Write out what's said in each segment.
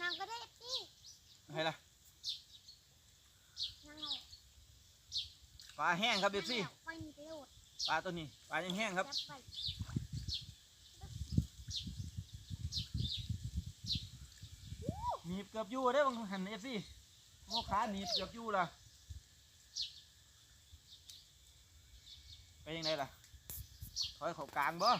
นางก็ได้พี่ให้ละนางเอาปลาแห้งครับเอฟซีไปมีประโยชน์ปลาตัวนี้ปลายังแห้งครับ จับไปหนีบเกือบอยู่ได้อบางหันเอฟซีโมขาหนีบเกือบอยู่ล่ะไปยังไงล่ะถอยเขากลางบ่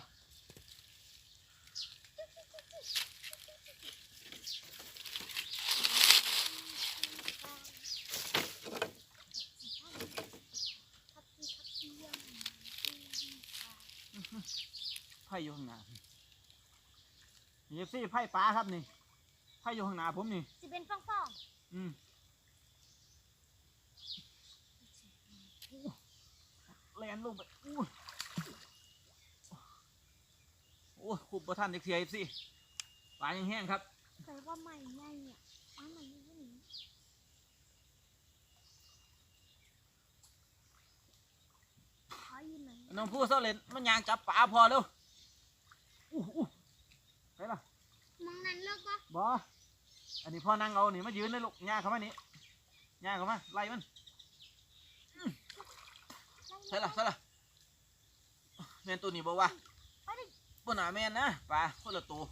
ครับพี่ครับพี่ยัง ไผ่อยู่ข้างหน้าเอฟซีไผ่ปลาครับนี่ไผ่อยู่ข้างหน้าผมนี่ สิเป็นฟองฟองอืมแลนลงไปอู้โอ้คุบประทันเด็กเสียสิปลายังแห้งครับๆแต่ว่าใหม่ไงเนี่ยป้าใหม่ยังไม่หนีเขาอยู่ไหนน้องผู้เสาเล่นมันยางจับปลาพอเร็ว อู้อู้ไปละมองนั้นเลิกปะบออันนี้พ่อนั่งเอานี่มายืนเลยลูกย่าเขามานี่ย่าเขามาไล่มันใช่ละใช่ละแมนตัวนี้บอกว่าปดิปนหนาแมนนะปลาคนละตัว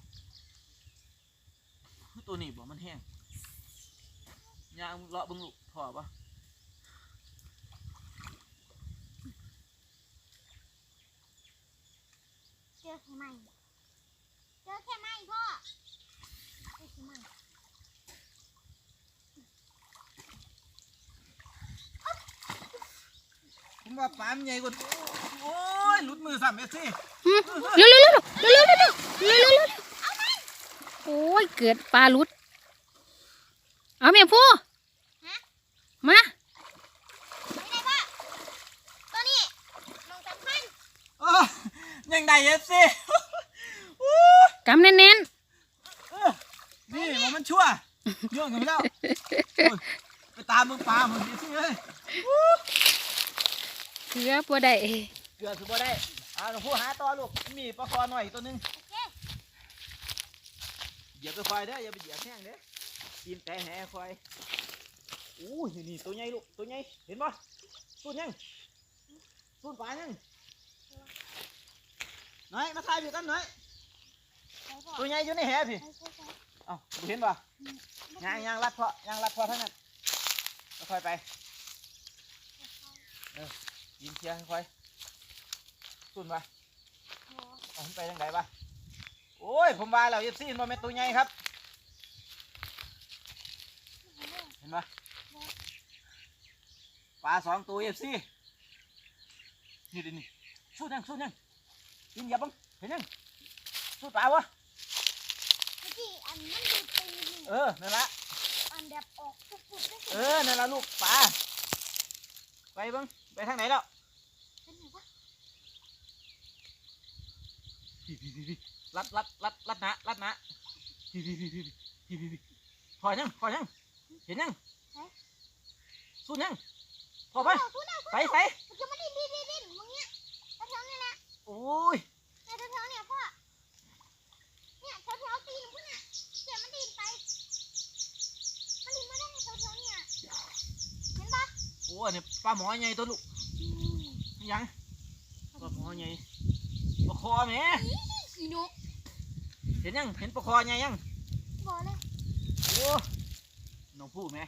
ตัวนี้บอกมันแห้งย่างเลาะบึงลูกพอปะเจอแค่ไม่ จอแค่ไม่พ่อเจอแค่ไม่ผมว่าปลามันใหญ่กว่าโอ้ยหลุดมือสั่นเมสซี่เร็วเร็วเร็วเร็วเร็วเร็วเร็วเร็วเร็วเร็วโอ้ยเกิดปลาหลุด เอาเมียผู้มาไม่ได้พ่อตัวนี้มองสำคัญเออยังได้เอฟซี กำเน้นเออนี่มันมันชั่วโย่งกันไปแล้วโอ้ยไปตามมึงปลามึงดิสิเอ้ยๆเกือบบ่ได้เกือบสุดบ่ได้อ่าหลวงพ่อหาต่อลูกมีปลาคอหน่อยตัวหนึงโอเคเหยียบไปควายเด้ออย่าไปเหยียบแห้งเด้อตีนแต่แห่ควายอู้ยนี่ตัวใหญ่ลูกตัวใหญ่เห็นปะสุดยังสุดปลายังหน่อยมาถ่ายพี่กันหน่อยใช่พ่อ ตัวใหญ่อยู่ในแห่พี่ใช่ใช่ใช่เอ้าบ่เห็นปะยางยางรัดเพาะยางรัดเพาะทั้งนั้นค่อยๆไปยินเชียร์ค่อยๆสุดปะเอาผมไปทางไหนปะโอ้ยผมว่าแล้วยัดซีนมาเป็นตัวใหญ่ครับเห็นปะปลาสองตัวยัดซีนี่ดินี่สู้ยังสู้ยังยินเหยับบังเห็นยังสู้ปลาวะ เมื่อกี้อันนั้นดูตีนเออนั่นละอันแบบออกปุ๊บๆได้เออนั่นละลูกปลาไปเบังไปทางไหนแล้วเป็นไงวะพี่พี่พี่พี่รัดรัดรัดรัดหนะรัดหนะพี่พี่พี่พี่พี่พี่พี่พอยังพอยังเห็นยังสู้ยังพอไปเอาทุนเอาไปไปมันจะมาดิ้นดิ้นดิ้นดิ้นมึงเนี้ยแถวๆเนี่ยนะโอ้ย เนี่ยแถวๆเนี่ยพ่อเนี่ยแถวๆตีนมึงเนี่ยเดี๋ยวมันดิ้นไปมันดิ้นมาได้แถวๆเนี่ยเห็นปะ โอ้อันนี้ป ลาหมอใหญ่ตัวลูกยังปลาหมอใหญ่ปลาคอแหมขี้นกเห็นยังเห็นปลาคอใหญ่ยังบอกเลยโอ้น้องผู้แหม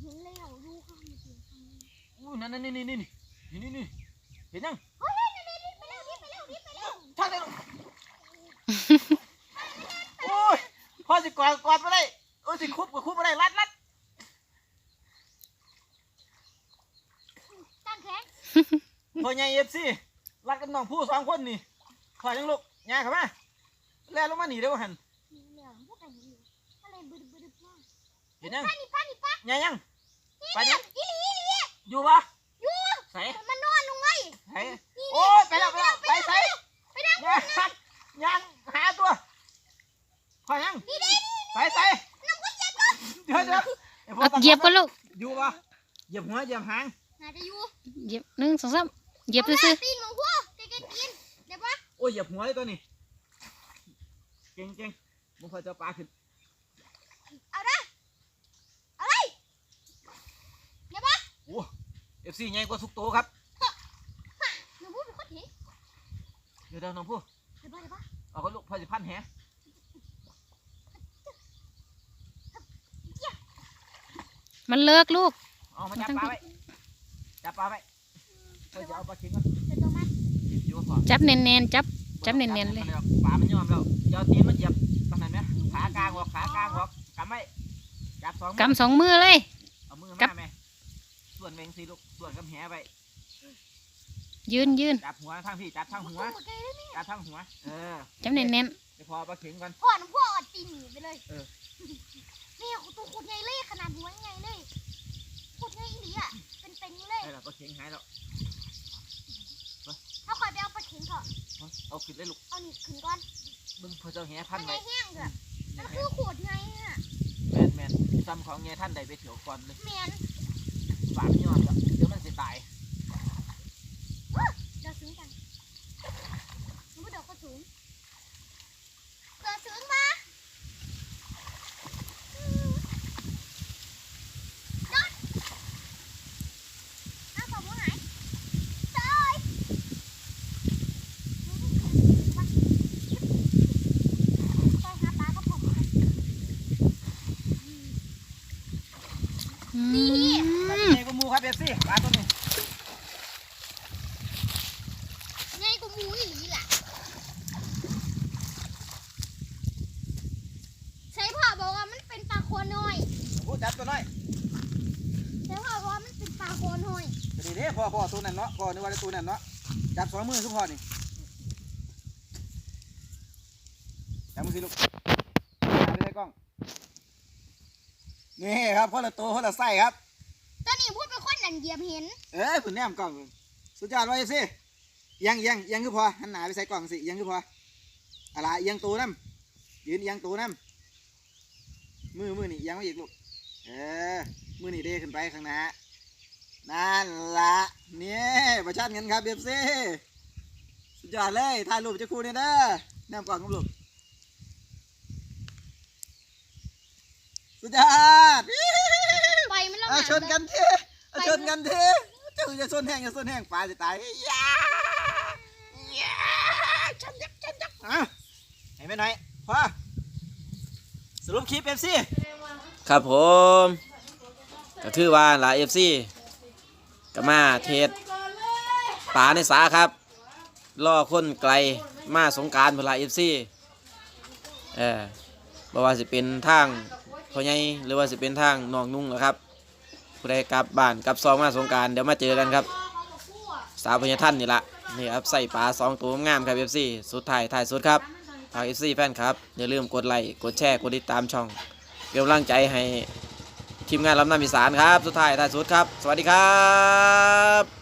เห็นแล้วดูข้างเสียงข้างนี้อู้นั่นนั่นนี่นี่นี่นี่นี่นี่เห็นยังเฮ้ยเฮ้ยเฮ้ยดิ้นไปแล้วดิ้นไปแล้วดิ้นไปแล้ว ท่านได้ลูกโอ้ยพ่อสิกอดกอดไม่ได้โอ้ยสิคุบก็คุบไม่ได้รัดรัด ตั้งแขน พ่อใหญ่ เอฟซีรัดกับน้องผู้สองคนนี่ขอยังลูกย่างเข้ามาแล่ลงมาหนีเด้อหันเหลืองพวกอะไรอยู่อะไรบึ้ดบึ้ดบ้างเห็นยังป้านี่ป้านี่ป้าย่างยังไปนี่ยังอีหลีอีหลีอยู่ปะอยู่ใส่มันนอนลงไว้ใส่โอ้ยไปแล้วไปแล้วไปใส่ไปดังยังยังหาตัวพอยังนี่ดิไปใส่น้ำก็เจ็บตัวเดี๋ยวเดี๋ยวไอ้พวเอากตาเหยียบกันลูกอยู่ปะเหยียบหัวเหยียบหางน่าจะอยู่เหยียบหนึ่งสองสาม เหยียบเอาซื่อมาตีนของพวกใกล้ๆตีนเดี๋ยวปะโอ้ยเหยียบหัวเลยตัวนี้เก่งเก่งมึงคอยจะปลาขึ้นเอาเด้อเอาเลยอย่าบ้าโอ้เอฟซีใหญ่กว่าทุกโตวครับหนูพูดเป็นคนเห็นเดี๋ยวเดี๋ยวน้องผู้อย่าบ้าอย่าบ้าเอาก็ลูกพอสิพันแหมันเลิกลูก เอามาจับปลาไว้ จับปลาไว้เฮ้ย จะเอาปลาเข็งก่อนเดี๋ยวตัวมันอยู่พอจับเนียนๆจับจับเนียนๆเลยปลามันยอมแล้วเจ้าตีนมันเหยียบตรงนั้นไหมขากลางออกขากลางออกกำไว้จับสองมือกำสองมือเลยเอามือกัมาบไหมส่วนเวงสีลูกส่วนกำแหไปยืนยืนจับหัวทางพี่จับทางหัวตัวไกลเลยนี่จับทางหัวเออจับเนียนเดี๋ยวพอปลาเข็งก่อนพ่อหนูพ่อเอาตีนหนีไปเลยเออนี่ตัวขุดใหญ่เลยขนาดหัวใหญ่เลยขุดใหญ่อีหลีอะเป็นเป็นๆอยู่เลยได้แล้วปลาเข็งหายแล้ว ถ้าคอยไปเอาปลาเข็งเถอะเอาขึ้นเลยลูก เอาหนีขึ้นก่อนเบึงพอเจ้าแหพัมันนไว้ไงแห้งเถอะมันคือขวดไงอะแมนแมนซ้ำของแงท่านใดไปเถียวก่อนเลยแมนฝาไม่ยอมจ้ะเดี๋ยวมันสิตายเดี๋ยวซึ้งกันหนูเดี๋ยวก็สูงเดี๋ยวซึ้งมาอืมโดดน้าสมว่าหายเตยมาไปหาปลากระผมกัน ๆอืมปลาใหญ่กว่าหมูครับเอฟซีปลาตัวนี้ไงกูมูอีหลีล่ะใช่พ่อบอกว่ามันเป็นปลาโคนน้อยโอ้จับตัวน้อยใช่พ่อบอกว่ามันเป็นปลาโคนน้อยจะดีเด้พ่อพ่อตัวนั้นเนาะพ่อนึกว่าได้ตัวนั้นเนาะจับสองมือคือพ่อนี่จับมือสิลูกหาไปใส่กล้อง นี่ครับคนละตัวคนละไส้ครับ ตอนนี้พูดเป็นคนนั่นเหยียบเห็น เอ้ยผุนแนมกล้องเบิ่งสุดยอดไว้สิเอียังเอียังเอียังคือพอหันหน้าไปใส่กล้องสิเอียังคือพออะไรเอียังตัวน้ำยืนเอียังตัวน้ำมือมือนี่เอียังไว้อีกลูกเออมือนี่เด้ขึ้นไปข้างหน้านั่นละเนี่ยประชันกันครับเบฟซีสุดยอดเลยถ่ายรูปจะคู่เนี่ยเด้อแนมกล้องครับลูก สุดยอดปล่อยมันลงเอาน้ำชนกันทีเอาชนกันทีเจ้าจะชนแห้งจะชนแห้งปลาจะตายยาอยาชนยักชนยักอะให้ไม่หน่อยพอสรุปคลิปเอฟซีครับผมก็คือว่าหลายเอฟซีก็มาเทศป่าในสาครับล่อคนไกลมาสงกรารพลาเอฟซีเออบ่ว่าสิเป็นทาง พ่อใหญ่หรือว่าสิเป็นทางน้องนุ่งนะครับผู้ใดกลับบ้านกลับซองมาสงการเดี๋ยวมาเจอกันครับ สาวพญท่านนี่ละนี่ครับใส่ปลาสองตัวงามครับเอฟซีสุดท้ายท้ายสุดครับฝากเอฟซีแฟนครับอย่าลืมกดไลค์กดแชร์กดติดตามช่องเป็นกำลังใจให้ทีมงานลำน้ำอีสานครับ สุดท้ายท้ายสุดครับ สวัสดีครับ